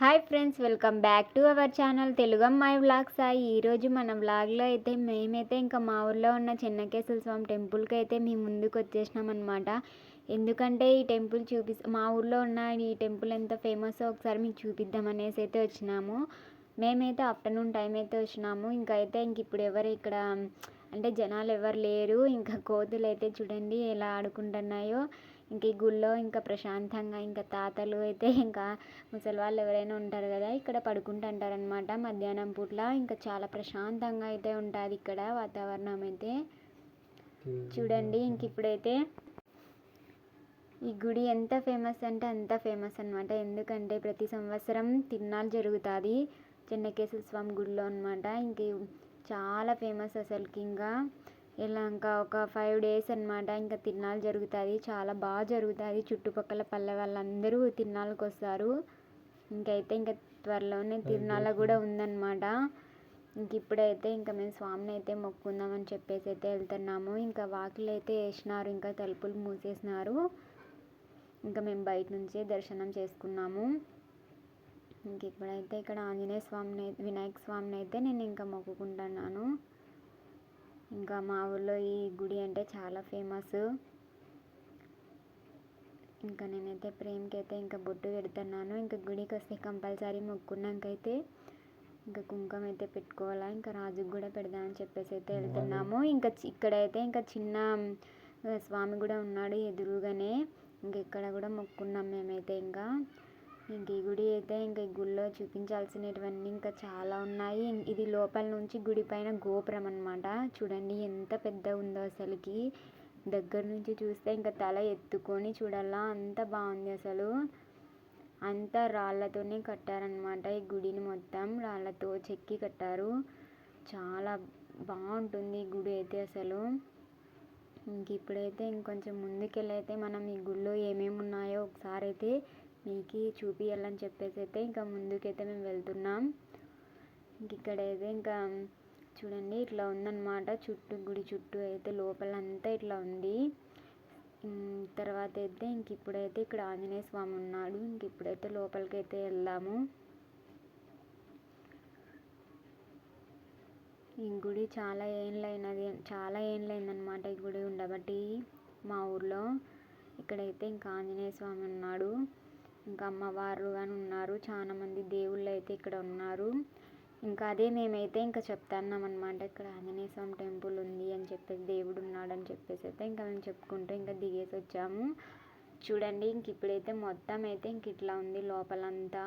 Hi friends welcome back to our channel Telugu అమ్మాయి vlogs. Sai ఈరోజు మన వ్లాగ్లో అయితే మేమైతే ఇంకా మా ఊర్లో ఉన్న చెన్నకేశ్వర స్వామి టెంపుల్కి అయితే మేము ముందుకు వచ్చేసినాం అనమాట ఎందుకంటే ఈ టెంపుల్ చూపి మా ఊర్లో ఉన్న ఈ టెంపుల్ ఎంత ఫేమస్ ఒకసారి మీకు చూపిద్దామనేసి అయితే వచ్చినాము. మేమైతే ఆఫ్టర్నూన్ టైం అయితే వచ్చినాము. ఇంకైతే అయితే ఇంక ఇప్పుడు ఎవరు ఇక్కడ అంటే జనాలు ఎవరు లేరు ఇంకా కోతులు అయితే చూడండి ఎలా ఆడుకుంటున్నాయో. ఇంక ఈ గుళ్ళో ఇంకా ప్రశాంతంగా ఇంకా తాతలు అయితే ఇంకా ముసలి వాళ్ళు ఎవరైనా ఉంటారు కదా ఇక్కడ పడుకుంటుంటారనమాట మధ్యాహ్నం పూట్ల. ఇంకా చాలా ప్రశాంతంగా అయితే ఉంటుంది ఇక్కడ వాతావరణం అయితే. చూడండి ఇంక ఇప్పుడైతే ఈ గుడి ఎంత ఫేమస్ అంటే అంత ఫేమస్ అనమాట ఎందుకంటే ప్రతి సంవత్సరం తిరునాళ్ళు జరుగుతుంది. చెన్నకేశ్వర స్వామి గుడిలో అనమాట ఇంక చాలా ఫేమస్ అసలుకి ఇంకా ఇలా ఇంకా ఒక ఫైవ్ డేస్ అనమాట ఇంకా తిరునాళ్ళు జరుగుతుంది చాలా బాగా జరుగుతుంది చుట్టుపక్కల పల్లె వాళ్ళందరూ తిరునాళ్ళకి వస్తారు ఇంకైతే ఇంకా త్వరలోనే తిరునాళ్ళ కూడా ఉందన్నమాట. ఇంక ఇప్పుడైతే ఇంకా మేము స్వామిని అయితే మొక్కుందామని చెప్పేసి అయితే వెళ్తున్నాము. ఇంకా వాకిలు అయితే వేసినారు. ఇంకా తలుపులు మూసేసినారు. ఇంకా మేము బయట నుంచే దర్శనం చేసుకున్నాము. ఇంక ఇప్పుడైతే ఇక్కడ ఆంజనేయ స్వామిని వినాయక స్వామిని అయితే నేను ఇంకా మొక్కుకుంటున్నాను. ఇంకా మా ఊళ్ళో ఈ గుడి అంటే చాలా ఫేమస్. ఇంకా నేనైతే ప్రేమ్కి అయితే ఇంకా బొట్టు పెడుతున్నాను. ఇంకా గుడికి వస్తే కంపల్సరీ మొక్కున్నాకైతే ఇంకా కుంకుమ అయితే పెట్టుకోవాలా ఇంకా రాజుకు కూడా పెడదామని చెప్పేసి అయితే వెళ్తున్నాము. ఇంకా ఇక్కడైతే ఇంకా చిన్న స్వామి కూడా ఉన్నాడు ఎదురుగానే. ఇంక ఇక్కడ కూడా మొక్కున్నాం మేమైతే ఇంకా. ఇంక ఈ గుడి అయితే ఇంకా ఈ గుడిలో చూపించాల్సినటువన్నీ ఇంకా చాలా ఉన్నాయి. ఇది లోపల నుంచి గుడి పైన గోపురం అనమాట చూడండి ఎంత పెద్ద ఉందో అసలుకి. దగ్గర నుంచి చూస్తే ఇంకా తల ఎత్తుకొని చూడాలా అంత బాగుంది అసలు. అంతా రాళ్ళతోనే కట్టారనమాట ఈ గుడిని మొత్తం. రాళ్ళతో చెక్కి కట్టారు. చాలా బాగుంటుంది ఈ గుడి అయితే అసలు. ఇంక ఇప్పుడైతే ఇంకొంచెం ముందుకెళ్ళైతే మనం ఈ గుడిలో ఏమేమి ఉన్నాయో ఒకసారి అయితే మీకు చూపించాలని చెప్పేసి అయితే ఇంకా ముందుకైతే మేము వెళ్తున్నాం. ఇంక ఇక్కడైతే ఇంకా చూడండి ఇట్లా ఉందన్నమాట. చుట్టూ గుడి చుట్టూ అయితే లోపల అంతా ఇట్లా ఉంది. తర్వాత అయితే ఇంక ఇప్పుడైతే ఇక్కడ ఆంజనేయ స్వామి ఉన్నాడు. ఇంక ఇప్పుడైతే లోపలికైతే వెళ్దాము. ఈ గుడి చాలా ఏండ్లైనది చాలా ఏండ్లైందనమాట ఈ గుడి ఉండబట్టి మా ఊర్లో. ఇక్కడైతే ఇంకా ఆంజనేయ స్వామి ఉన్నాడు. ఇంకా అమ్మవారు కానీ ఉన్నారు. చాలా మంది దేవుళ్ళు అయితే ఇక్కడ ఉన్నారు. ఇంకా అదే మేమైతే ఇంకా చెప్తున్నాం అనమాట ఇక్కడ ఆంజనేయ స్వామి టెంపుల్ ఉంది అని చెప్పేసి దేవుడు ఉన్నాడు అని చెప్పేసి అయితే ఇంకా మేము చెప్పుకుంటూ ఇంకా దిగేసి వచ్చాము. చూడండి ఇంక ఇప్పుడైతే మొత్తం అయితే ఇంక ఇట్లా ఉంది లోపలంతా.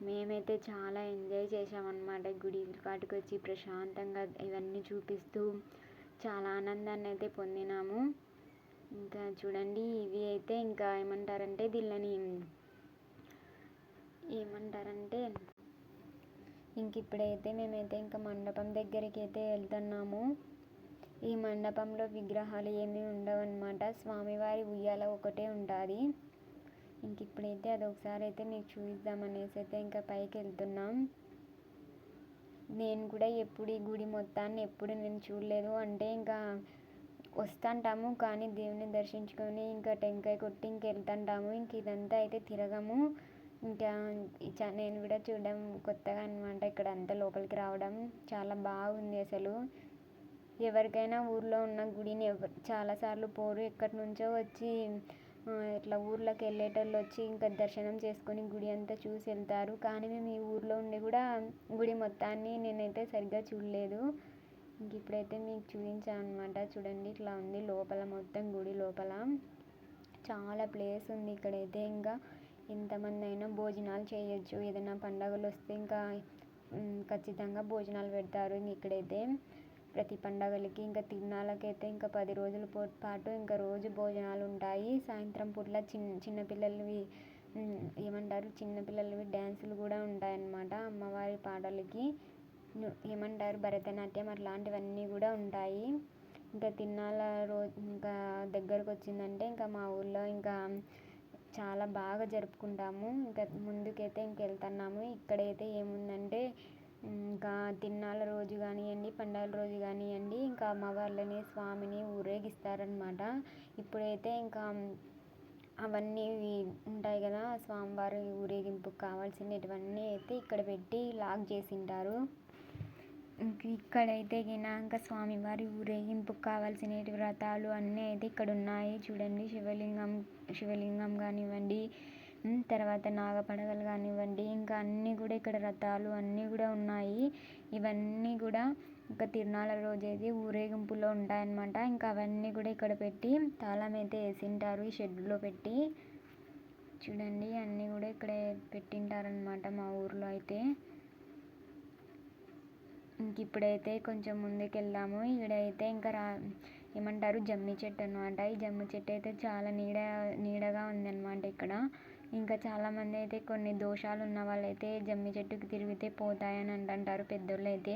మేమైతే చాలా ఎంజాయ్ చేసామన్నమాట గుడి కాటికి వచ్చి ప్రశాంతంగా ఇవన్నీ చూపిస్తూ చాలా ఆనందాన్ని అయితే పొందినాము. ఇంకా చూడండి ఇవి అయితే ఇంకా ఏమంటారంటే దీళ్ళని ఏమంటారంటే ఇంక ఇప్పుడైతే మేమైతే ఇంకా మండపం దగ్గరికి అయితే వెళ్తున్నాము. ఈ మండపంలో విగ్రహాలు ఏమీ ఉండవన్నమాట. స్వామివారి ఉయ్యాల ఒకటే ఉంటుంది. ఇంక ఇప్పుడైతే అది ఒకసారి అయితే మీకు చూపిద్దామనేసి అయితే ఇంకా పైకి వెళ్తున్నాం. నేను కూడా ఎప్పుడు ఈ గుడి మొత్తాన్ని ఎప్పుడు నేను చూడలేదు. అంటే ఇంకా వస్తుంటాము కానీ దేవుని దర్శించుకొని ఇంకా టెంకాయ కొట్టి ఇంక వెళ్తుంటాము ఇంక ఇదంతా అయితే తిరగము. ఇంకా నేను కూడా చూడడం కొత్తగా అనమాట ఇక్కడ అంతా లోపలికి రావడం చాలా బాగుంది అసలు. ఎవరికైనా ఊర్లో ఉన్న గుడిని ఎవరు చాలాసార్లు పోరు. ఎక్కడి నుంచో వచ్చి ఇట్లా ఊర్లోకి వెళ్ళేటోళ్ళు వచ్చి ఇంకా దర్శనం చేసుకొని గుడి అంతా చూసి వెళ్తారు. కానీ మేము ఈ ఊర్లో ఉండి కూడా గుడి మొత్తాన్ని నేనైతే సరిగ్గా చూడలేదు. ఇంక ఇప్పుడైతే మీకు చూపించాను అనమాట చూడండి ఇట్లా ఉంది లోపల మొత్తం గుడి లోపల. చాలా ప్లేస్ ఉంది ఇక్కడైతే. ఇంకా ఎంతమంది అయినా భోజనాలు చేయొచ్చు. ఏదైనా పండగలు వస్తే ఇంకా ఖచ్చితంగా భోజనాలు పెడతారు ఇక్కడైతే. ప్రతి పండగలకి ఇంకా తిరునాళ్ళకైతే ఇంకా పది రోజుల పాటు ఇంకా రోజు భోజనాలు ఉంటాయి. సాయంత్రం పూట్ల చిన్న చిన్నపిల్లలవి ఏమంటారు? చిన్నపిల్లలవి డ్యాన్సులు కూడా ఉంటాయన్నమాట అమ్మవారి పాటలకి. ఏమంటారు? భరతనాట్యం అట్లాంటివన్నీ కూడా ఉంటాయి. ఇంకా తిరునాళ్ళ రోజు ఇంకా దగ్గరకు వచ్చిందంటే ఇంకా మా ఊళ్ళో ఇంకా చాలా బాగా జరుపుకుంటాము. ఇంకా ముందుకైతే ఇంకెళ్తున్నాము. ఇక్కడైతే ఏముందంటే ఇంకా తిరునాళ్ళ రోజు కానివ్వండి పండగల రోజు కానివ్వండి ఇంకా అమ్మవార్లని స్వామిని ఊరేగిస్తారనమాట ఇప్పుడైతే ఇంకా అవన్నీ ఉంటాయి కదా స్వామివారి ఊరేగింపుకి కావాల్సినటువన్నీ అయితే ఇక్కడ పెట్టి లాక్ చేసి ఉంటారు ఇక్కడైతే గిన స్వామివారి ఊరేగింపు కావాల్సిన వ్రతాలు అన్నీ అయితే ఇక్కడ ఉన్నాయి చూడండి శివలింగం శివలింగం కానివ్వండి తర్వాత నాగపడగలు కానివ్వండి ఇంకా అన్నీ కూడా ఇక్కడ రథాలు అన్నీ కూడా ఉన్నాయి. ఇవన్నీ కూడా ఇంకా తిరునాళ్ళ రోజు అయితే ఊరేగింపులో ఉంటాయన్నమాట. ఇంకా అవన్నీ కూడా ఇక్కడ పెట్టి తాళం అయితే వేసింటారు ఈ షెడ్లో పెట్టి. చూడండి అన్నీ కూడా ఇక్కడ పెట్టింటారనమాట మా ఊర్లో అయితే. ఇంక ఇప్పుడైతే కొంచెం ముందుకెళ్ళాము ఈడైతే ఇంకా రా ఏమంటారు జమ్మి చెట్టు అనమాట ఈ జమ్మి చెట్టు అయితే చాలా నీడ నీడగా ఉందన్నమాట ఇక్కడ. ఇంకా చాలామంది అయితే కొన్ని దోషాలు ఉన్న వాళ్ళైతే జమ్మి చెట్టుకి తిరిగితే పోతాయని అంటుంటారు పెద్దోళ్ళు అయితే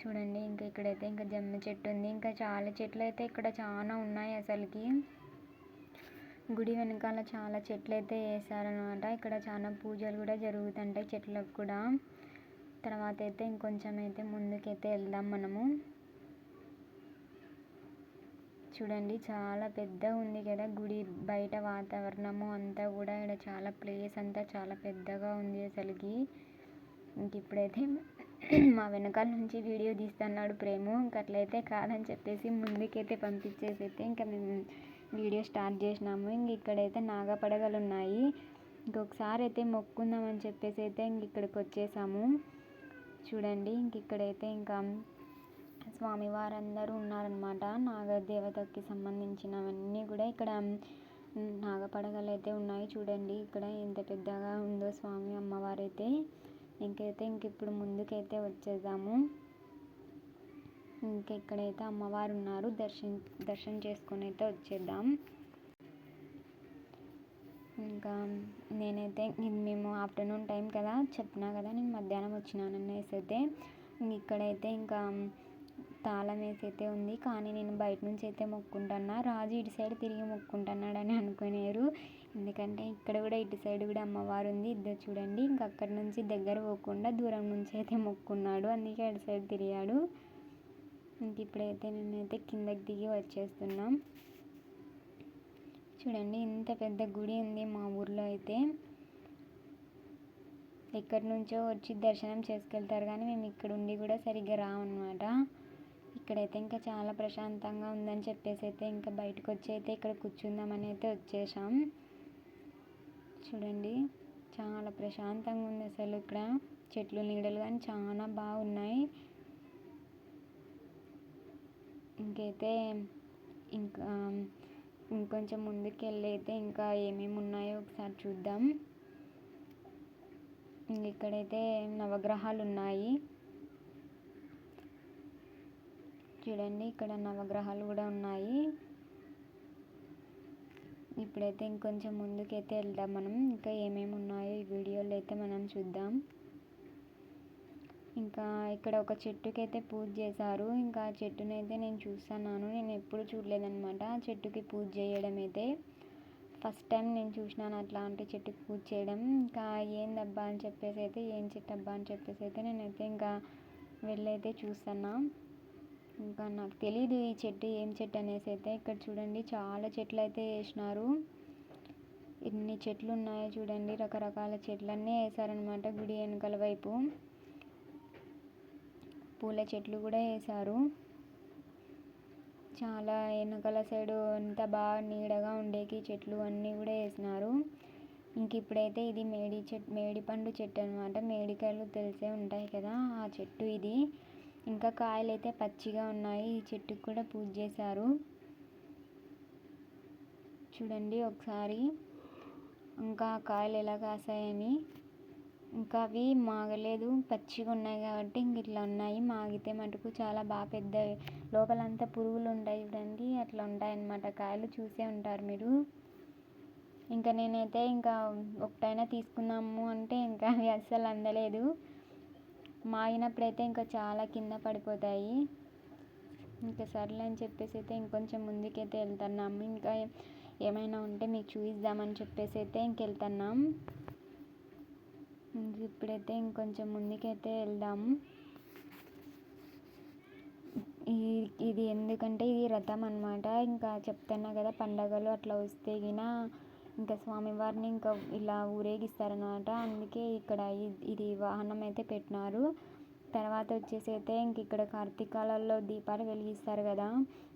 చూడండి ఇంకా ఇక్కడైతే ఇంకా జమ్మి చెట్టు ఉంది. ఇంకా చాలా చెట్లు అయితే ఇక్కడ చాలా ఉన్నాయి అసలుకి. గుడి వెనకాల చాలా చెట్లు అయితే వేసారనమాట ఇక్కడ చాలా పూజలు కూడా జరుగుతుంటాయి చెట్లకు కూడా. తర్వాత అయితే ఇంకొంచెం అయితే ముందుకైతే వెళ్దాం మనము. చూడండి చాలా పెద్దగా ఉంది కదా గుడి. బయట వాతావరణము అంతా కూడా ఇక్కడ చాలా ప్లేస్ అంతా చాలా పెద్దగా ఉంది అసలుకి. ఇంక ఇప్పుడైతే మా వెనకాల నుంచి వీడియో తీస్తున్నాడు ప్రేము. ఇంక అట్లయితే కాదని చెప్పేసి ముందుకైతే పంపించేసి అయితే ఇంకా మేము వీడియో స్టార్ట్ చేసినాము. ఇంక ఇక్కడైతే నాగపడగలు ఉన్నాయి ఇంకొకసారి అయితే మొక్కుందామని చెప్పేసి అయితే ఇంక ఇక్కడికి వచ్చేసాము చూడండి ఇంక ఇక్కడైతే ఇంకా స్వామివారందరూ ఉన్నారనమాట నాగదేవతకి సంబంధించినవన్నీ కూడా ఇక్కడ నాగపడగలు అయితే ఉన్నాయి చూడండి. ఇక్కడ ఎంత పెద్దగా ఉందో స్వామి అమ్మవారైతే. ఇంకైతే ఇంక ఇప్పుడు ముందుకైతే వచ్చేద్దాము. ఇంక ఇక్కడైతే అమ్మవారు ఉన్నారు దర్శనం దర్శనం చేసుకొని అయితే వచ్చేద్దాం. ఇంకా నేనైతే మేము ఆఫ్టర్నూన్ టైం కదా చెప్పినా కదా నేను మధ్యాహ్నం వచ్చినాను అనేసి అయితే ఇక్కడైతే ఇంకా తాళం వేసి అయితే ఉంది. కానీ నేను బయట నుంచి అయితే మొక్కుంటున్నా. రాజు ఇటు సైడ్ తిరిగి మొక్కుంటున్నాడని అనుకునేరు. ఎందుకంటే ఇక్కడ కూడా ఇటు సైడ్ కూడా అమ్మవారు ఉంది. ఇద్దరు చూడండి ఇంకా అక్కడి నుంచి దగ్గర పోకుండా దూరం నుంచి అయితే మొక్కున్నాడు. అందుకే అటు సైడ్ తిరిగాడు. ఇంక ఇప్పుడైతే నేనైతే కిందకి దిగి వచ్చేస్తున్నాం. చూడండి ఇంత పెద్ద గుడి ఉంది మా ఊర్లో అయితే. ఎక్కడి నుంచో వచ్చి దర్శనం చేసుకెళ్తారు కానీ మేము ఇక్కడ ఉండి కూడా సరిగ్గా రామన్నమాట ఇక్కడైతే ఇంకా చాలా ప్రశాంతంగా ఉందని చెప్పేసి అయితే ఇంకా బయటకు వచ్చి అయితే ఇక్కడ కూర్చుందామని అయితే వచ్చేసాం. చూడండి చాలా ప్రశాంతంగా ఉంది అసలు ఇక్కడ. చెట్లు నీడలు కానీ చాలా బాగున్నాయి. ఇంకైతే ఇంకా ఇంకొంచెం ముందుకు వెళ్ళి అయితే ఇంకా ఏమేమి ఉన్నాయో ఒకసారి చూద్దాం. ఇక్కడైతే నవగ్రహాలు ఉన్నాయి. చూడండి ఇక్కడ నవగ్రహాలు కూడా ఉన్నాయి. ఇప్పుడైతే ఇంకొంచెం ముందుకైతే వెళ్దాం మనం. ఇంకా ఏమేమి ఉన్నాయో ఈ వీడియోలో అయితే మనం చూద్దాం. ఇంకా ఇక్కడ ఒక చెట్టుకైతే పూజ చేశారు. ఇంకా ఆ చెట్టునైతే నేను చూస్తున్నాను. నేను ఎప్పుడు చూడలేదన్నమాట ఆ చెట్టుకి పూజ చేయడం అయితే ఫస్ట్ టైం నేను చూసినాను అట్లాంటి చెట్టుకి పూజ చేయడం. ఇంకా ఏందబ్బా అని చెప్పేసి అయితే ఏం చెట్టు అబ్బా అని చెప్పేసి అయితే నేనైతే ఇంకా వెళ్ళైతే చూస్తున్నా. ఇంకా నాకు తెలీదు ఈ చెట్టు ఏం చెట్టు అనేసి అయితే. ఇక్కడ చూడండి చాలా చెట్లు అయితే వేసినారు. ఎన్ని చెట్లు ఉన్నాయో చూడండి రకరకాల చెట్లన్నీ వేసారనమాట గుడి వెనకాల వైపు. పూల చెట్లు కూడా వేశారు. చాలా వెనకాల సైడు అంతా బాగా నీడగా ఉండేకి చెట్లు అన్నీ కూడా వేసినారు. ఇంక ఇప్పుడైతే ఇది మేడి చెట్టు మేడి పండు చెట్టు అనమాట మేడికాయలు తెలిసే ఉంటాయి కదా ఆ చెట్టు ఇది. ఇంకా కాయలు అయితే పచ్చిగా ఉన్నాయి. ఈ చెట్టుకు కూడా పూజ చేశారు. చూడండి ఒకసారి. ఇంకా కాయలు ఎలా కాసాయని. ఇంకా అవి మాగలేదు. పచ్చిగా ఉన్నాయి కాబట్టి ఇంక ఇట్లా ఉన్నాయి. మాగితే మటుకు చాలా బాగా పెద్ద లోపలంతా పురుగులు ఉంటాయి చూడండి. అట్లా ఉంటాయన్నమాట. కాయలు చూసే ఉంటారు మీరు. ఇంకా నేనైతే ఇంకా ఒకటైనా తీసుకుందాము అంటే ఇంకా అవి అస్సలు అందలేదు. మాగినప్పుడైతే ఇంకా చాలా కింద పడిపోతాయి. ఇంకా సర్లే అని చెప్పేసి అయితే ఇంకొంచెం ముందుకైతే వెళ్తున్నాము ఇంకా ఏమైనా ఉంటే మీకు చూపిద్దామని చెప్పేసి అయితే ఇంకెళ్తున్నాం ఇప్పుడైతే ఇంకొంచెం ముందుకైతే వెళ్దాం ఇది ఎందుకంటే ఇది రథం అనమాట ఇంకా చెప్తున్నా కదా పండగలు అట్లా వస్తే గిన ఇంకా స్వామివారిని ఇంకా ఇలా ఊరేగిస్తారనమాట అందుకే ఇక్కడ ఇది వాహనం అయితే పెట్టినారు. తర్వాత వచ్చేసి అయితే ఇంక ఇక్కడ కార్తీకాలలో దీపాలు వెలిగిస్తారు కదా.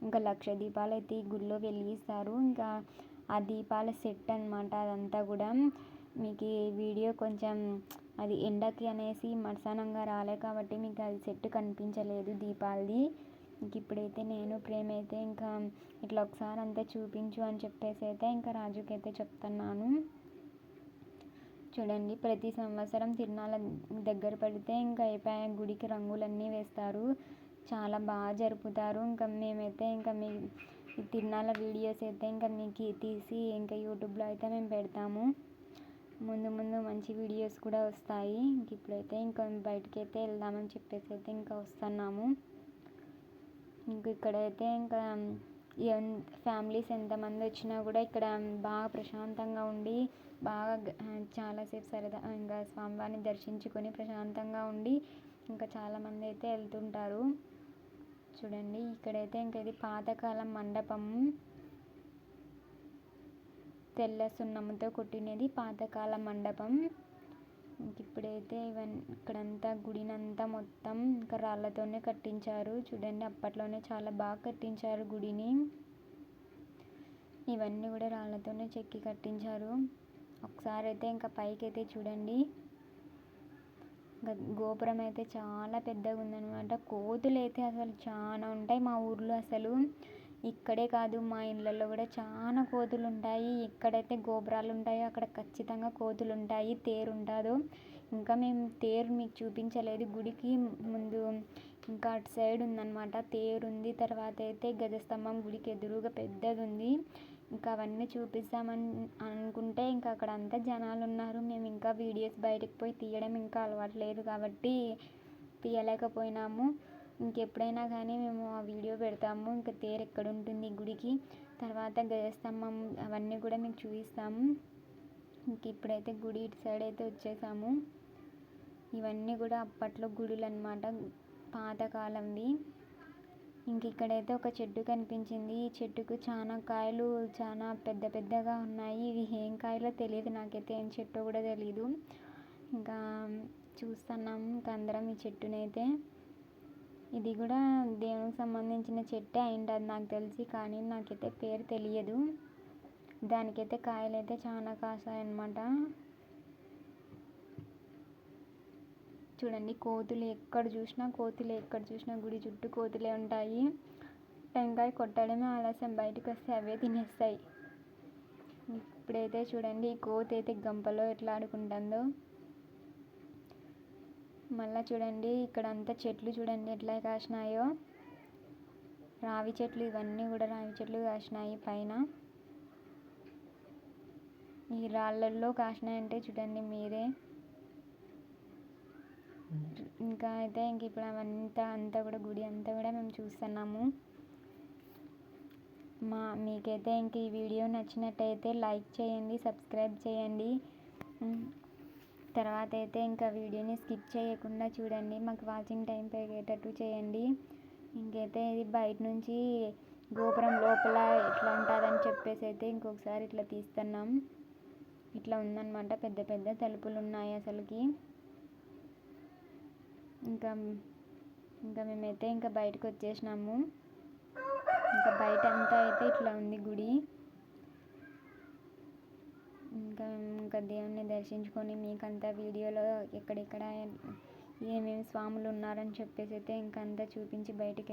ఇంకా లక్ష దీపాలు అయితే ఈ గుడిలో వెలిగిస్తారు. ఇంకా ఆ దీపాల సెట్ అనమాట అదంతా కూడా. మీకు ఈ వీడియో కొంచెం అది ఎండకి అనేసి మడసానంగా రాలే కాబట్టి మీకు అది సెట్ కనిపించలేదు దీపాలది. ఇంక ఇప్పుడైతే నేను ప్రేమ అయితే ఇంకా ఇట్లా ఒకసారి అంతా చూపించు అని చెప్పేసి అయితే ఇంకా రాజుకి అయితే చెప్తున్నాను. చూడండి ప్రతి సంవత్సరం తిరునాళ్ళ దగ్గర పడితే ఇంకా అయిపోయా గుడికి రంగులన్నీ వేస్తారు. చాలా బాగా జరుపుతారు. ఇంకా మేమైతే ఇంకా మీ తిరునాళ్ళ వీడియోస్ అయితే ఇంకా మీకు తీసి ఇంకా యూట్యూబ్లో అయితే మేము పెడతాము. ముందు ముందు మంచి వీడియోస్ కూడా వస్తాయి. ఇంక ఇప్పుడైతే ఇంకా బయటకి అయితే వెళ్దామని చెప్పేసి అయితే ఇంకా వస్తున్నాము. ఇంక ఇక్కడైతే ఇంకా ఫ్యామిలీస్ ఎంతమంది వచ్చినా కూడా ఇక్కడ బాగా ప్రశాంతంగా ఉండి బాగా చాలాసేపు సరదా ఇంకా స్వామివారిని దర్శించుకొని ప్రశాంతంగా ఉండి ఇంకా చాలామంది అయితే వెళ్తుంటారు. చూడండి ఇక్కడైతే ఇంకా ఇది పాతకాలం మండపం. తెల్ల సున్నముతో కొట్టినది పాతకాల మండపం. ఇప్పుడైతే ఇవన్నీ ఇక్కడంతా గుడినంతా మొత్తం ఇంకా రాళ్ళతోనే కట్టించారు. చూడండి అప్పట్లోనే చాలా బాగా కట్టించారు గుడిని. ఇవన్నీ కూడా రాళ్ళతోనే చెక్కి కట్టించారు. ఒకసారి అయితే ఇంకా పైకి అయితే చూడండి గోపురం అయితే చాలా పెద్దగా ఉందన్నమాట కోతులు అయితే అసలు చాలా ఉంటాయి మా ఊర్లో అసలు. ఇక్కడే కాదు మా ఇళ్ళల్లో కూడా చాలా కోతులు ఉంటాయి ఎక్కడైతే గోపురాలు ఉంటాయో అక్కడ ఖచ్చితంగా కోతులు ఉంటాయి తేరు ఉంటుందో ఇంకా మేము తేరు మీకు చూపించలేదు. గుడికి ముందు ఇంకా అటు సైడ్ ఉందన్నమాట. తేరు ఉంది తర్వాత అయితే గజస్తంభం గుడికి ఎదురుగా పెద్దది ఉంది ఇంకా అవన్నీ చూపిస్తామని అనుకుంటే ఇంకా అక్కడ అంతా జనాలు ఉన్నారు మేము ఇంకా వీడియోస్ బయటకు పోయి తీయడం ఇంకా అలవాటు లేదు కాబట్టి తీయలేకపోయినాము. ఇంకెప్పుడైనా కానీ మేము ఆ వీడియో పెడతాము. ఇంకా తేరు ఎక్కడ ఉంటుంది గుడికి. తర్వాత గజస్తంభం అవన్నీ కూడా మీకు చూపిస్తాము. ఇంక ఇప్పుడైతే గుడి ఇటు సైడ్ అయితే వచ్చేసాము. ఇవన్నీ కూడా అప్పట్లో గుడులు అనమాట పాతకాలంవి. ఇంక ఇక్కడైతే ఒక చెట్టు కనిపించింది. ఈ చెట్టుకు చాలా కాయలు చాలా పెద్ద పెద్దగా ఉన్నాయి. ఇవి ఏం కాయలో తెలియదు నాకైతే ఏం చెట్టు కూడా తెలీదు. ఇంకా చూస్తున్నాం ఇంకా అందరం ఈ చెట్టునైతే ఇది కూడా దేవునికి సంబంధించిన చెట్టే అయింటుంది నాకు తెలిసి కానీ నాకైతే పేరు తెలియదు. దానికైతే కాయలు అయితే చాలా కాసాయన్నమాట. చూడండి కోతులు ఎక్కడ చూసినా కోతులు ఎక్కడ చూసినా గుడి చుట్టూ కోతులే ఉంటాయి. టెంకాయ కొట్టడమే ఆలస్యం బయటకు వస్తే అవే తినేస్తాయి. ఇప్పుడైతే చూడండి కోతి అయితే గంపలో ఎట్లా ఆడుకుంటుందో. మళ్ళీ చూడండి ఇక్కడ అంతా చెట్లు చూడండి ఎట్లా కాసినాయో. రావి చెట్లు ఇవన్నీ కూడా రావి చెట్లు కాసినాయి పైన. ఈ రాళ్ళల్లో కాసినాయంటే చూడండి మీరే. ఇంకా అయితే ఇంక ఇప్పుడు అవంతా అంతా కూడా గుడి అంతా కూడా మేము చూస్తున్నాము. మా మీకైతే ఇంక ఈ వీడియో నచ్చినట్టయితే లైక్ చేయండి సబ్స్క్రైబ్ చేయండి. తర్వాత అయితే ఇంకా వీడియోని స్కిప్ చేయకుండా చూడండి. మాకు వాచింగ్ టైం పెరిగేటట్టు చేయండి. ఇంకైతే ఇది బయట నుంచి గోపురం లోపల ఎట్లా ఉంటుందని చెప్పేసి అయితే ఇంకొకసారి ఇట్లా తీస్తున్నాం. ఇట్లా ఉందన్నమాట. పెద్ద పెద్ద తలుపులు ఉన్నాయి అసలుకి. ఇంకా ఇంకా మేమైతే ఇంకా బయటకు వచ్చేసినాము. ఇంకా బయట అంతా అయితే ఇట్లా ఉంది గుడి. ఇంకా ఇంకా దేవుణ్ణి దర్శించుకొని మీకంతా వీడియోలో ఎక్కడెక్కడ ఏమేమి స్వాములు ఉన్నారని చెప్పేసి అయితే ఇంకంతా చూపించి బయటకి